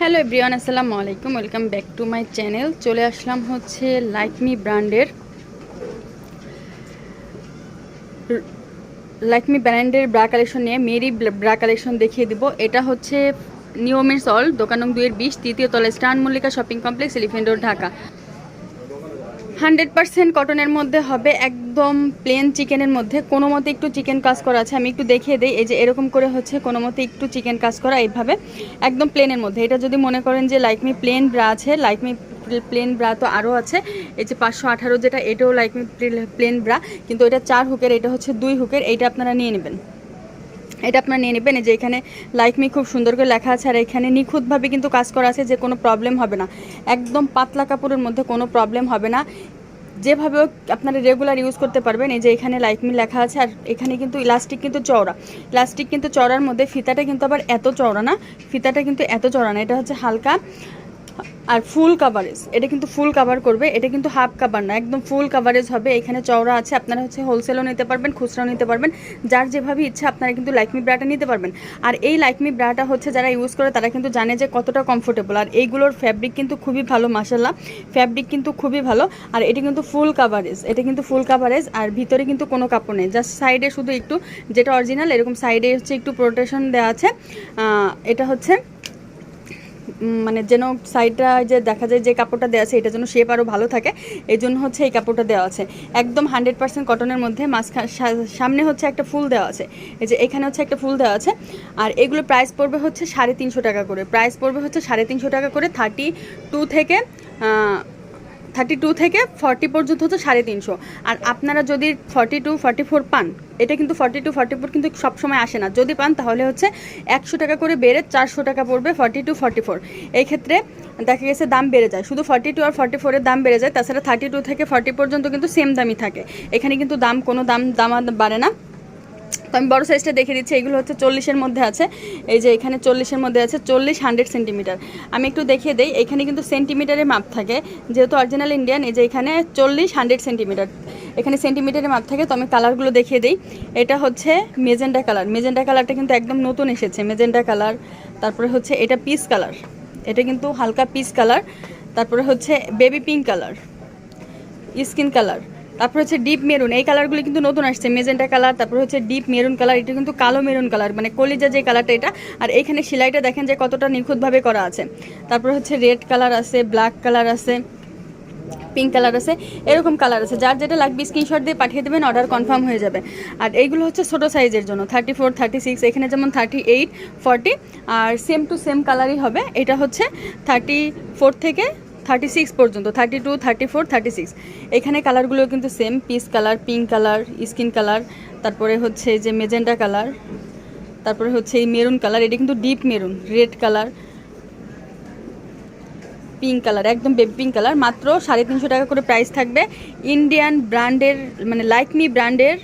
Hello everyone আসসালামু আলাইকুম welcome back to my channel চলে আসলাম হচ্ছে লাইক মি ব্র্যান্ডের লাইকমি ব্র্যান্ডের ব্রা কালেকশন নিয়ে মেরি ব্রা কালেকশন দেখিয়ে দিব। এটা হচ্ছে নিয়মের সল দোকানং দুইয়ের বিশ, তৃতীয় তলায় স্টান Mallika shopping complex elephant road Dhaka hundred percent কটনের মধ্যে হবে একদম প্লেন চিকেনের মধ্যে। কোনো মতে একটু চিকেন কাজ করা আছে, আমি একটু দেখিয়ে দিই, এই যে এরকম করে হচ্ছে, কোনো মতে একটু চিকেন কাজ করা এইভাবে, একদম প্লেনের মধ্যে। এটা যদি মনে করেন যে লাইকমি প্লেন ব্রা আছে লাইকমি প্লেন ব্রা তো আরও আছে, এই যে পাঁচশো আঠারো যেটা, এটাও লাইকমি প্লেন ব্রা কিন্তু এটা চার হুকের, এটা হচ্ছে দুই হুকের, এইটা আপনারা নিয়ে নেবেন। এটা আপনারা নিয়ে নেবেন। যে এখানে লাইক মি খুব সুন্দর করে লেখা আছে, আর এখানে নিখুঁতভাবে কিন্তু কাজ করা আছে যে কোনো প্রবলেম হবে না। একদম পাতলা কাপড়ের মধ্যে কোনো প্রবলেম হবে না। যেভাবে হোক আপনারা রেগুলার ইউজ করতে পারবেন। এই যে এখানে লাইক মি লেখা আছে, আর এখানে কিন্তু ইলাস্টিক কিন্তু চওড়া। ইলাস্টিক কিন্তু চওড়ার মধ্যে ফিতাটা কিন্তু আবার এত চওড়া না। ফিতাটা কিন্তু এত চওড়া না। এটা হচ্ছে হালকা আর ফুল কাভারেজ এটা কিন্তু ফুল কাভার করবে, এটা কিন্তু হাফ কাভার না, একদম ফুল কাভারেজ হবে, এখানে চওড়া আছে, আপনারা হচ্ছে হোলসেলও নিতে পারবেন, খুচরাও নিতে পারবেন, যার যেভাবে ইচ্ছা আপনারা কিন্তু লাইকমি ব্রাটা নিতে পারবেন। আর এই লাইকমি ব্রাটা হচ্ছে যারা ইউজ করে, তারা কিন্তু জানে যে কতটা কমফোর্টেবল আর এইগুলোর ফ্যাব্রিক কিন্তু খুবই ভালো মাসাল্লাহ ফ্যাব্রিক কিন্তু খুবই ভালো, আর এটা কিন্তু ফুল কাভারেজ এটা কিন্তু ফুল কাভারেজ আর ভিতরে কিন্তু কোনো কাপড় নেই জাস্ট সাইডে শুধু একটু, যেটা অরিজিনাল এরকম সাইডে হচ্ছে একটু প্রোটেকশন দেওয়া আছে এটা হচ্ছে মানে যেন সাইডটা যে দেখা যায় যে কাপড়টা দেওয়া আছে, এটা যেন শেপ আরও ভালো থাকে, এই জন্য হচ্ছে এই কাপড়টা দেওয়া আছে। একদম হান্ড্রেড পার্সেন্ট কটনের মধ্যে মাঝখান সামনে হচ্ছে একটা ফুল দেওয়া আছে। এই যে এখানে হচ্ছে একটা ফুল দেওয়া আছে, আর এগুলো প্রাইস পড়বে হচ্ছে সাড়ে তিনশো টাকা করে। প্রাইস পড়বে হচ্ছে সাড়ে তিনশো টাকা করে থার্টি টু থেকে থার্টি টু থেকে ফর্টি পর্যন্ত হচ্ছে সাড়ে তিনশো। আর আপনারা যদি ফর্টি টু, ফর্টি ফোর পান, এটা কিন্তু ফর্টি টু, ফর্টি ফোর কিন্তু সবসময় আসে না। যদি পান, তাহলে হচ্ছে একশো টাকা করে বেড়ে চারশো টাকা পড়বে ফর্টি টু, ফর্টি ফোর। এই ক্ষেত্রে দেখা গেছে দাম বেড়ে যায়। শুধু ফর্টি টু আর ফর্টি ফোরের দাম বেড়ে যায়, তাছাড়া থার্টি টু থেকে ফর্টি পর্যন্ত কিন্তু সেম দামই থাকে। এখানে কিন্তু দাম, কোনো দাম দাম বাড়ে না। আমি বড় সাইজটা দেখে দিচ্ছি, এগুলো হচ্ছে চল্লিশের মধ্যে আছে। এই যে এখানে চল্লিশের মধ্যে আছে, চল্লিশ হান্ড্রেড সেন্টিমিটার আমি একটু দেখিয়ে দিই, এখানে কিন্তু সেন্টিমিটারে মাপ থাকে। যেহেতু অরিজিনাল ইন্ডিয়ান এই যে এখানে চল্লিশ হান্ড্রেড সেন্টিমিটার এখানে সেন্টিমিটারে মাপ থাকে, তো আমি কালারগুলো দেখিয়ে দিই। এটা হচ্ছে মেজেন্ডা কালার মেজেন্ডা কালারটা কিন্তু একদম নতুন এসেছে মেজেন্ডা কালার তারপরে হচ্ছে এটা পিস কালার এটা কিন্তু হালকা পিস কালার তারপরে হচ্ছে baby pink colour skin colour তারপর হচ্ছে ডিপ মেরুন এই কালারগুলো কিন্তু নতুন আসছে মেজেন্টা কালার তারপর হচ্ছে ডিপ মেরুন কালার এটা কিন্তু কালো মেরুন কালার মানে কলিজা যে কালারটা এটা, আর এইখানে সেলাইটা দেখেন যে কতটা নিখুঁতভাবে করা আছে। তারপর হচ্ছে রেড কালার আছে ব্ল্যাক কালার আছে পিঙ্ক কালার আছে, এরকম কালার আছে। যার যেটা লাগবে স্ক্রিনশট দিয়ে পাঠিয়ে দেবেন অর্ডার কনফার্ম হয়ে যাবে। আর এইগুলো হচ্ছে ছোটো সাইজের জন্য থার্টি ফোর থার্টি সিক্স এখানে যেমন থার্টি এইট ফর্টি আর সেম টু সেম কালারই হবে। এটা হচ্ছে থার্টি ফোর থেকে থার্টি সিক্স পর্যন্ত thirty two thirty four thirty six এখানে কালারগুলো কিন্তু same peach colour pink colour skin colour তারপরে হচ্ছে যে মেজেন্ডা কালার তারপরে হচ্ছে এই মেরুন কালার এটা কিন্তু deep maroon red colour pink colour একদম বেবি পিঙ্ক কালার মাত্র সাড়ে তিনশো টাকা করে প্রাইস থাকবে। ইন্ডিয়ান ব্র্যান্ডের মানে লাইক মি ব্র্যান্ডের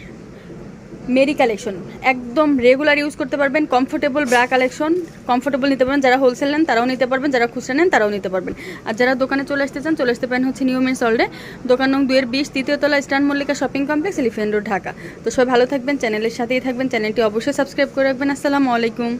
মেরি কালেকশন একদম রেগুলার ইউজ করতে পারবেন কমফোর্টেবল ব্রা কালেকশন কমফোর্টেবল নিতে পারবেন। যারা হোলসেল নেন, তারাও নিতে পারবেন, যারা খুচরা নেন, তারাও নিতে পারবেন। আর যারা দোকানে চলে আসতে চান, চলে আসতে পারেন হচ্ছে নিউ মেন্স সল্ডে দোকান নং দুয়ের বিশ, তৃতীয় তলা স্টান Mallika shopping complex elephant road Dhaka. তো সবাই ভালো থাকবেন চ্যানেলের সাথেই থাকবেন। চ্যানেলটি অবশ্যই সাবস্ক্রাইব করে রাখবেন। আসসালামু আলাইকুম।